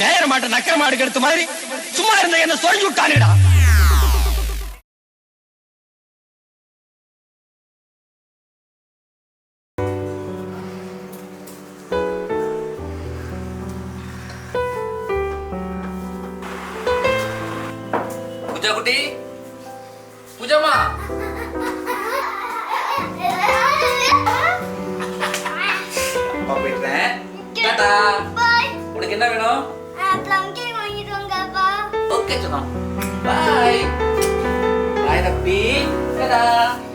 நேர மாட்ட நக்கர மாடு எடுத்த மாதிரி சும்மா இருந்த என்ன சொல்லி விட்டானுடா. பூஜா குட்டி. பூஜாமா அப்பா போயிட்டுறேன் ってちゃったバイ。バイラッピー。さよなら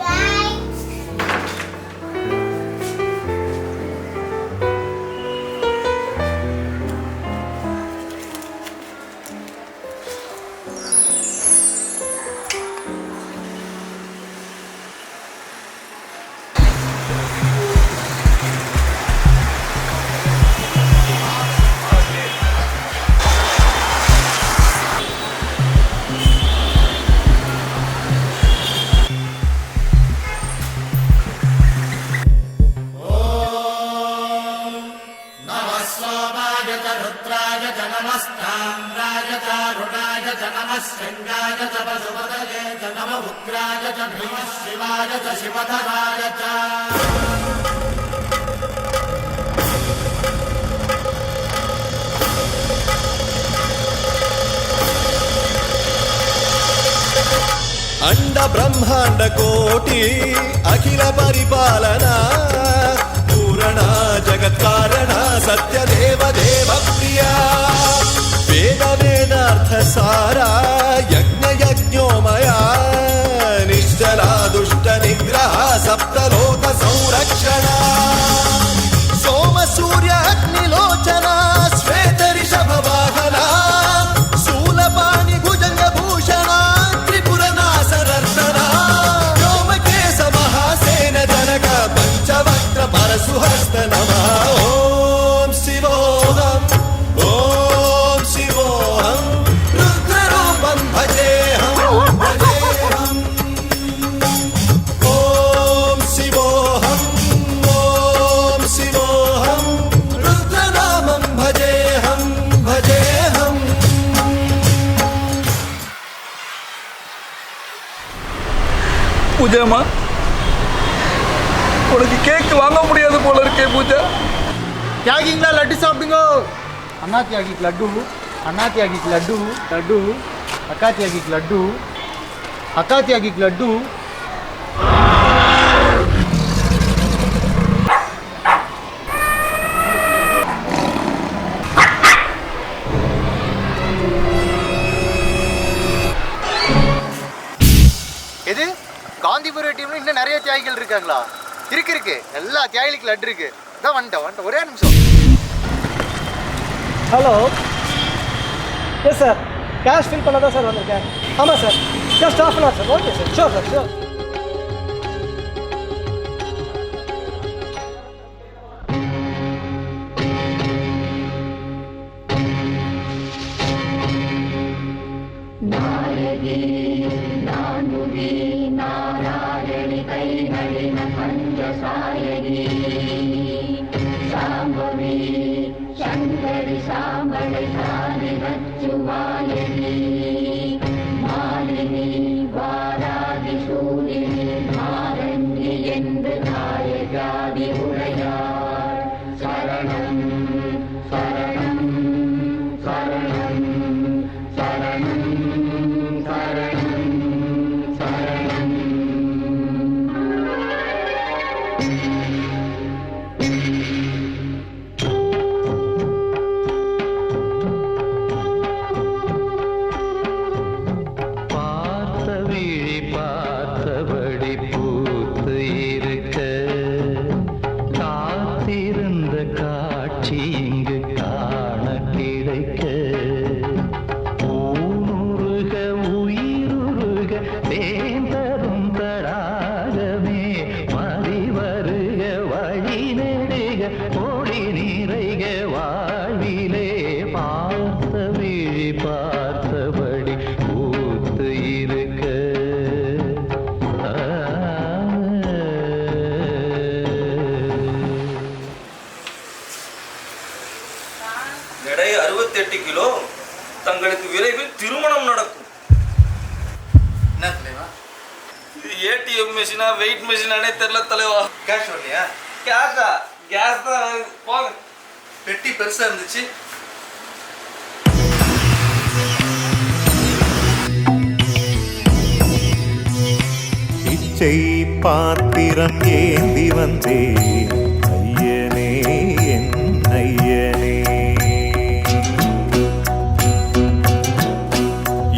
य च रुद्राय च नमस्ताम्राय चारुणाय च नमः शृङ्गाय च पशुपतये च नम उग्राय च भीमः शिवाय च शिवधराय च అండ బ్రహ్మాండ కోటి అఖిల పరిపాలనా कारण जगत्कारण सत्यदेव देव प्रिया वेद वेदार्थसारा यज्ञ यज्ञोमया பூஜாமா உனக்கு கேக் வாங்க முடியாது போல இருக்கே பூஜா. தியாகிங்களா லட்டு சாப்பிடுங்க. அண்ணா தியாகிக்கு லட்டு அண்ணா தியாகிக்கு லட்டு லட்டு. அக்கா தியாகிக்கு லட்டு அக்கா தியாகிக்கு லட்டு. எது? காந்திபுரம் டீம்ல இன்னும் நிறைய தியாகிகள் இருக்காங்களா? இருக்கு இருக்கு. எல்லா தியாகிகளுக்கு லட்டு இருக்கு. இதான் வந்துட்டேன் வந்துட்டேன் ஒரே நிமிஷம். Hello yes sir cash fill பண்ண தான் சார் வந்திருக்கேன். ஆமாம் sir just off on sir okay sir sure sir sure साम्बळलानि वच्चुवायन् எட்டு கிலோ தங்களுக்கு விரைவில் திருமணம் நடக்கும். என்ன தலைவா இது ஏடிஎம் மிஷினா வெயிட் மிஷினானே தெரியல தலைவா. கேஷ் வரலையா கேஸா கேஸ் தான். போங்க. பெட்டி பெருசா இருந்துச்சு. இச்சை பாத்திரம் ஏந்தி வந்தே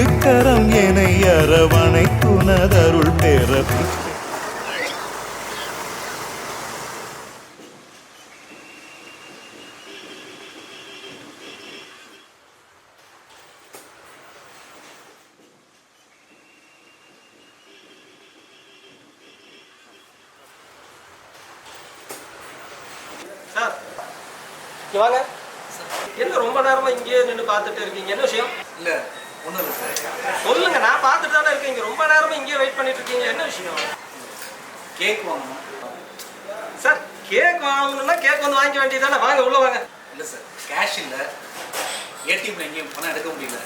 திருக்கரம் என்னை அரவணைக்குனதருள் பெற. சார் வாங்க. என்ன ரொம்ப நேரமா இங்கேயே நின்று பார்த்துட்டு இருக்கீங்க? என்ன விஷயம்? இல்ல சொல்லுங்க நான் பார்த்துட்டு தானே இருக்கேன். இங்க ரொம்ப நேரமா இங்கேயே வெயிட் பண்ணிட்டு இருக்கீங்க. என்ன விஷயம்? கேக் வாங்கணும். சார் கேக் வாங்கணும்னா கேக் வந்து வாங்கிக்க வேண்டியதானே வாங்க உள்ள வாங்க. இல்ல சார் கேஷ் இல்ல. ஏடிஎம்ல எங்கேயும் பணம் எடுக்க முடியல.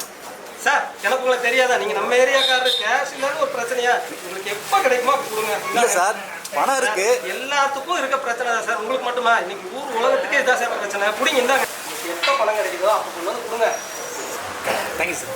சார் எனக்கு உங்களுக்கு தெரியாதா? நீங்க நம்ம ஏரியாக்காரரு கேஷ் இல்லாத ஒரு பிரச்சனையா? உங்களுக்கு எப்போ கிடைக்குமோ கொடுங்க. இல்ல சார் பணம் இருக்கு. எல்லாத்துக்கும் இருக்க பிரச்சனை தான் சார் உங்களுக்கு மட்டுமா? இன்னைக்கு ஊர் உலகத்துக்கே இதான் சார் பிரச்சனை. பிடிங்க இந்தாங்க. உங்களுக்கு எப்போ பணம் கிடைக்குதோ அப்போ கொண்டு வந்து கொடுங்க. தேங்க்யூ சார்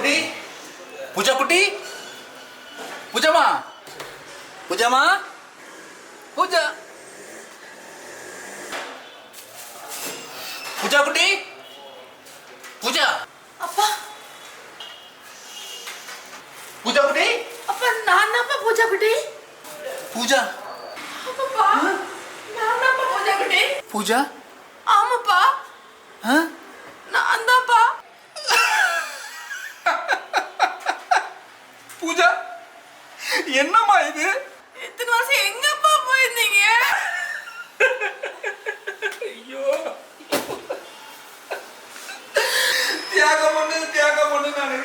குட்டி பூஜா குட்டி பூஜாமா பூஜாமா பூஜா பூஜா குட்டி பூஜா அப்பா பூஜா குட்டி அப்பா நான் தான்ப்பா பூஜா குட்டி பூஜா அப்பப்பா நான் தான்ப்பா பூஜா குட்டி பூஜா ஆமாப்பா ஆ? நான் தான்ப்பா பூஜா என்னம்மா இது? இத்தனை வருஷம் எங்கப்பா போயிருந்தீங்க? ஐயோ. தியாகம் பண்ணு தியாகம் பண்ணு நானு.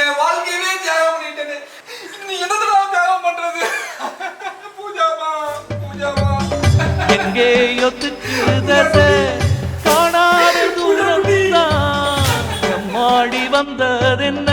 என் வாழ்க்கையவே தியாகம் பண்ணிட்டேனே. நீ என்னதுடா தியாகம் பண்றது? பூஜாமா பூஜாமா. எங்கேயோ திக்குதச காணாத தூரம் எம்மாடி வந்ததென்ன?